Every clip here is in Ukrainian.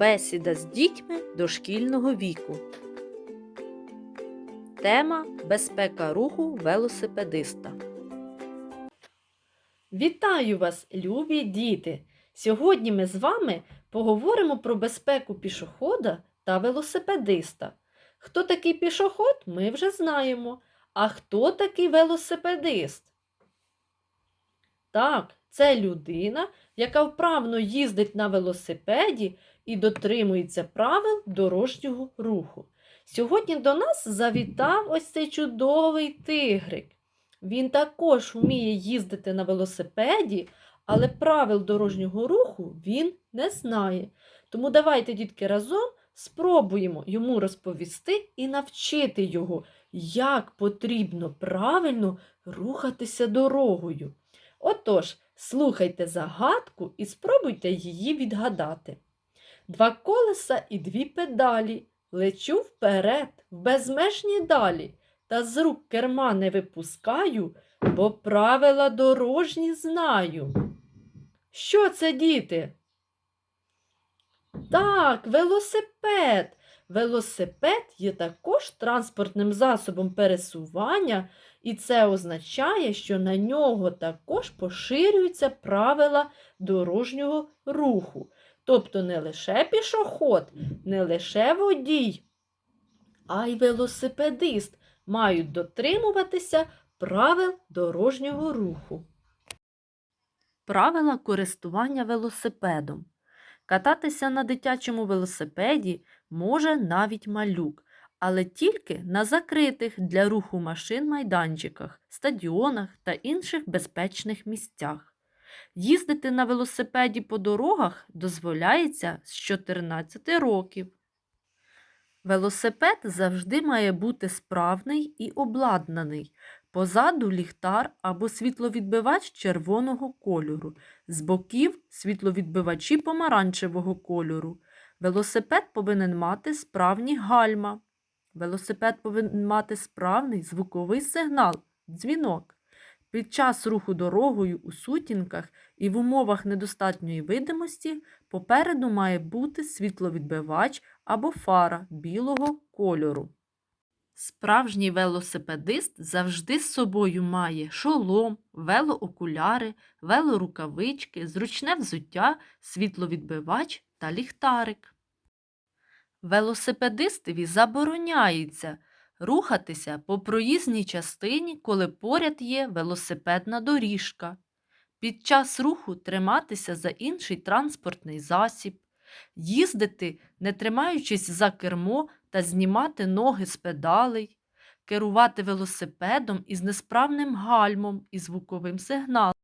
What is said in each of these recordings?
Бесіда з дітьми дошкільного віку. Тема Безпека руху велосипедиста. Вітаю вас, любі діти! Сьогодні ми з вами поговоримо про безпеку пішохода та велосипедиста. Хто такий пішоход, ми вже знаємо. А хто такий велосипедист? Так, це людина, яка вправно їздить на велосипеді і дотримується правил дорожнього руху. Сьогодні до нас завітав ось цей чудовий тигрик. Він також вміє їздити на велосипеді, але правил дорожнього руху він не знає. Тому давайте, дітки, разом спробуємо йому розповісти і навчити його, як потрібно правильно рухатися дорогою. Отож, слухайте загадку і спробуйте її відгадати. Два колеса і дві педалі. Лечу вперед, в безмежні далі, та з рук керма не випускаю, бо правила дорожні знаю. Що це, діти? Так, велосипед. Велосипед є також транспортним засобом пересування, і це означає, що на нього також поширюються правила дорожнього руху. Тобто не лише пішоход, не лише водій, а й велосипедист мають дотримуватися правил дорожнього руху. Правила користування велосипедом. Кататися на дитячому велосипеді може навіть малюк, але тільки на закритих для руху машин майданчиках, стадіонах та інших безпечних місцях. Їздити на велосипеді по дорогах дозволяється з 14 років. Велосипед завжди має бути справний і обладнаний. Позаду ліхтар або світловідбивач червоного кольору, з боків світловідбивачі помаранчевого кольору. Велосипед повинен мати справні гальма. Велосипед повинен мати справний звуковий сигнал дзвінок. Під час руху дорогою у сутінках і в умовах недостатньої видимості попереду має бути світловідбивач або фара білого кольору. Справжній велосипедист завжди з собою має шолом, велоокуляри, велорукавички, зручне взуття, світловідбивач та ліхтарик. Велосипедистові забороняється рухатися по проїзній частині, коли поряд є велосипедна доріжка. Під час руху триматися за інший транспортний засіб, їздити, не тримаючись за кермо та знімати ноги з педалей, керувати велосипедом із несправним гальмом і звуковим сигналом.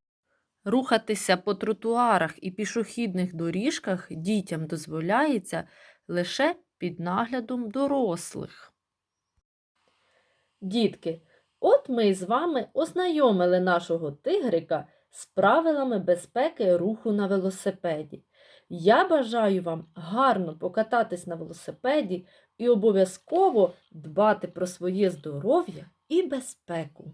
Рухатися по тротуарах і пішохідних доріжках дітям дозволяється лише під наглядом дорослих. Дітки, от ми з вами ознайомили нашого тигрика з правилами безпеки руху на велосипеді. Я бажаю вам гарно покататись на велосипеді і обов'язково дбати про своє здоров'я і безпеку.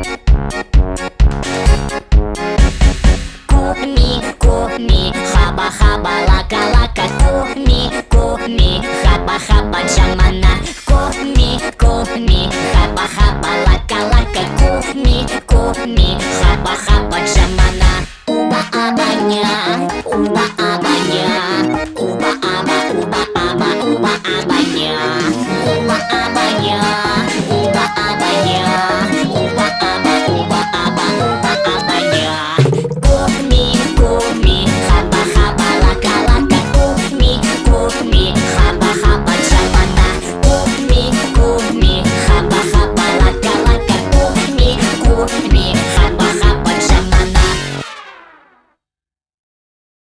Куми, ума обонять.